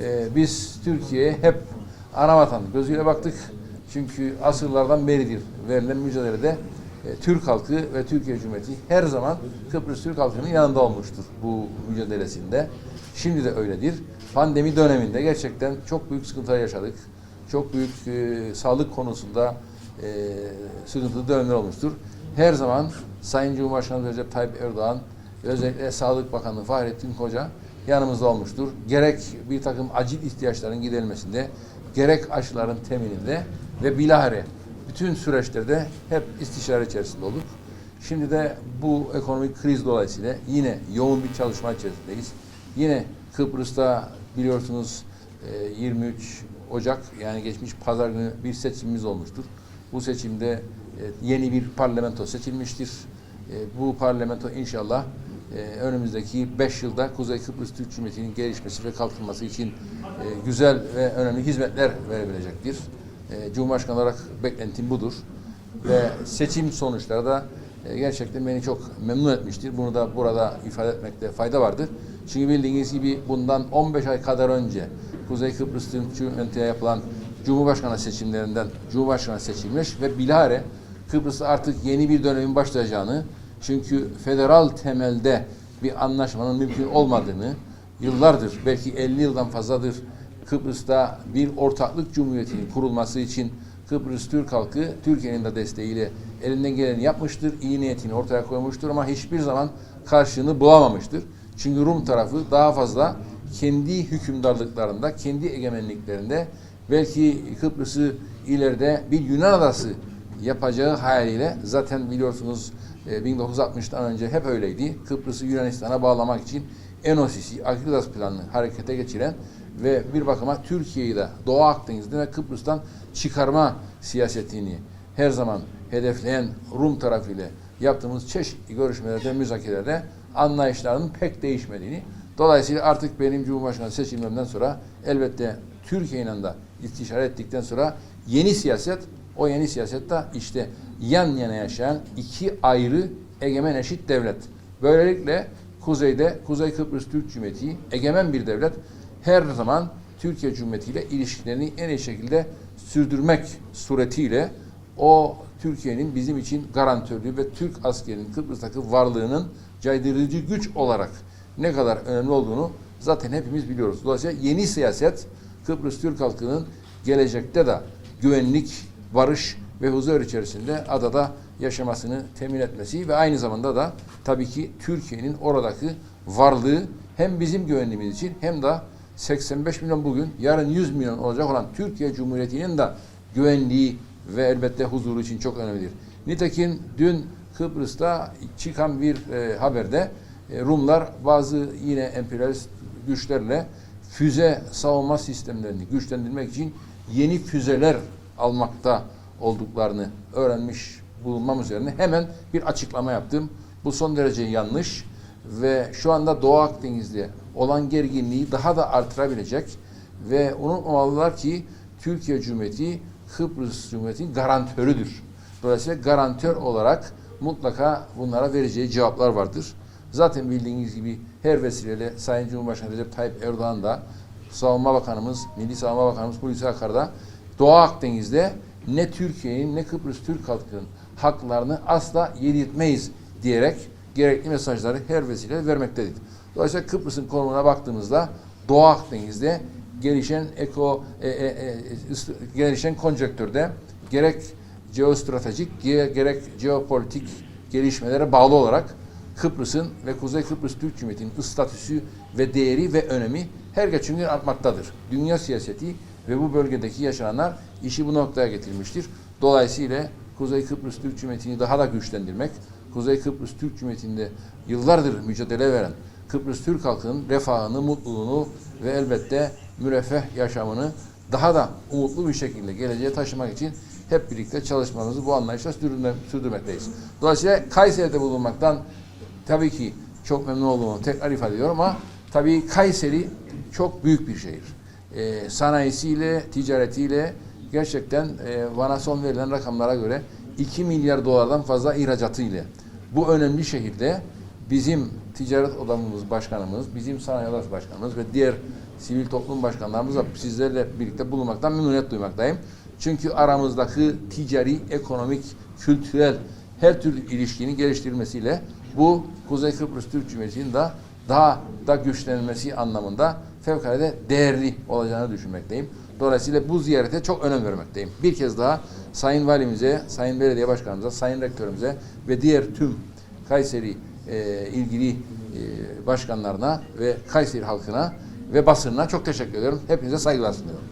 e, biz Türkiye'ye hep ana vatan gözüyle baktık. Çünkü asırlardan beridir verilen mücadelede e, Türk halkı ve Türkiye Cumhuriyeti her zaman Kıbrıs Türk halkının yanında olmuştur bu mücadelesinde. Şimdi de öyledir. Pandemi döneminde gerçekten çok büyük sıkıntılar yaşadık. Çok büyük e, sağlık konusunda e, sıkıntılı dönemler olmuştur. Her zaman Sayın Cumhurbaşkanı Recep Tayyip Erdoğan özellikle Sağlık Bakanı Fahrettin Koca yanımızda olmuştur. Gerek bir takım acil ihtiyaçların giderilmesinde, gerek aşıların temininde ve bilahare bütün süreçlerde hep istişare içerisinde olduk. Şimdi de bu ekonomik kriz dolayısıyla yine yoğun bir çalışma içerisindeyiz. Yine Kıbrıs'ta biliyorsunuz e, 23 Ocak yani geçmiş pazar günü bir seçimimiz olmuştur. Bu seçimde e, yeni bir parlamento seçilmiştir. E, Bu parlamento inşallah e, önümüzdeki 5 yılda Kuzey Kıbrıs Türk Cumhuriyeti'nin gelişmesi ve kalkınması için e, güzel ve önemli hizmetler verebilecektir. E, Cumhurbaşkanı olarak beklentim budur. Ve seçim sonuçları da e, gerçekten beni çok memnun etmiştir. Bunu da burada ifade etmekte fayda vardır. Çünkü bildiğiniz gibi bundan 15 ay kadar önce Kuzey Kıbrıs Türk Cumhuriyeti'ne yapılan Cumhurbaşkanı seçimlerinden Cumhurbaşkanı seçilmiş ve bilahare Kıbrıs'ta artık yeni bir dönemin başlayacağını çünkü federal temelde bir anlaşmanın mümkün olmadığını yıllardır belki 50 yıldan fazladır Kıbrıs'ta bir ortaklık cumhuriyetinin kurulması için Kıbrıs Türk halkı Türkiye'nin de desteğiyle elinden geleni yapmıştır. iyi niyetini ortaya koymuştur ama hiçbir zaman karşılığını bulamamıştır. Çünkü Rum tarafı daha fazla kendi hükümdarlıklarında, kendi egemenliklerinde belki Kıbrıs'ı ileride bir Yunan adası yapacağı hayaliyle zaten biliyorsunuz e, 1960'tan önce hep öyleydi. Kıbrıs'ı Yunanistan'a bağlamak için Enosis'i, Akridas planını harekete geçiren ve bir bakıma Türkiye'yi de Doğu Akdeniz'de ve Kıbrıs'tan çıkarma siyasetini her zaman hedefleyen Rum tarafıyla yaptığımız çeşitli görüşmelerde, müzakerelerde anlayışlarının pek değişmediğini Dolayısıyla artık benim Cumhurbaşkanı seçimlerimden sonra elbette Türkiye de istişare ettikten sonra yeni siyaset, o yeni siyaset de işte yan yana yaşayan iki ayrı egemen eşit devlet. Böylelikle kuzeyde Kuzey Kıbrıs Türk Cumhuriyeti egemen bir devlet her zaman Türkiye Cumhuriyeti ile ilişkilerini en iyi şekilde sürdürmek suretiyle o Türkiye'nin bizim için garantörlüğü ve Türk askerinin Kıbrıs'taki varlığının caydırıcı güç olarak ne kadar önemli olduğunu zaten hepimiz biliyoruz. Dolayısıyla yeni siyaset Kıbrıs Türk halkının gelecekte de güvenlik, barış ve huzur içerisinde adada yaşamasını temin etmesi ve aynı zamanda da tabii ki Türkiye'nin oradaki varlığı hem bizim güvenliğimiz için hem de 85 milyon bugün yarın 100 milyon olacak olan Türkiye Cumhuriyeti'nin de güvenliği ve elbette huzuru için çok önemlidir. Nitekim dün Kıbrıs'ta çıkan bir e, haberde e, Rumlar bazı yine emperyalist güçlerle füze savunma sistemlerini güçlendirmek için yeni füzeler almakta olduklarını öğrenmiş bulunmam üzerine hemen bir açıklama yaptım. Bu son derece yanlış ve şu anda Doğu Akdeniz'de olan gerginliği daha da artırabilecek ve unutmamalılar ki Türkiye Cumhuriyeti Kıbrıs Cumhuriyeti'nin garantörüdür. Dolayısıyla garantör olarak mutlaka bunlara vereceği cevaplar vardır. Zaten bildiğiniz gibi her vesileyle Sayın Cumhurbaşkanı Recep Tayyip Erdoğan da Savunma Bakanımız, Milli Savunma Bakanımız Hulusi Akar'da Doğu Akdeniz'de ne Türkiye'nin ne Kıbrıs Türk halkının haklarını asla yedirtmeyiz diyerek gerekli mesajları her vesileyle vermektedir. Dolayısıyla Kıbrıs'ın konumuna baktığımızda Doğu Akdeniz'de gelişen eko e, e, e, gelişen konjektürde gerek jeostratejik gerek jeopolitik gelişmelere bağlı olarak Kıbrıs'ın ve Kuzey Kıbrıs Türk Cumhuriyeti'nin statüsü ve değeri ve önemi her geçen gün artmaktadır. Dünya siyaseti ve bu bölgedeki yaşananlar işi bu noktaya getirmiştir. Dolayısıyla Kuzey Kıbrıs Türk Cumhuriyeti'ni daha da güçlendirmek, Kuzey Kıbrıs Türk Cumhuriyeti'nde yıllardır mücadele veren Kıbrıs Türk halkının refahını, mutluluğunu ve elbette müreffeh yaşamını daha da umutlu bir şekilde geleceğe taşımak için hep birlikte çalışmamızı bu anlayışla sürdürme, sürdürmekteyiz. Dolayısıyla Kayseri'de bulunmaktan tabii ki çok memnun olduğumu tekrar ifade ediyorum ama tabii Kayseri çok büyük bir şehir. Ee, sanayisiyle, ticaretiyle gerçekten e, bana son verilen rakamlara göre 2 milyar dolardan fazla ihracatıyla bu önemli şehirde bizim ticaret odamız başkanımız, bizim sanayi odası başkanımız ve diğer sivil toplum başkanlarımızla sizlerle birlikte bulunmaktan memnuniyet duymaktayım. Çünkü aramızdaki ticari, ekonomik, kültürel her türlü ilişkinin geliştirilmesiyle bu Kuzey Kıbrıs Türk Cumhuriyeti'nin de daha da güçlenmesi anlamında fevkalade değerli olacağını düşünmekteyim. Dolayısıyla bu ziyarete çok önem vermekteyim. Bir kez daha Sayın Valimize, Sayın Belediye Başkanımıza, Sayın Rektörümüze ve diğer tüm Kayseri e, ilgili e, başkanlarına ve Kayseri halkına ve basınına çok teşekkür ediyorum. Hepinize saygılar sunuyorum.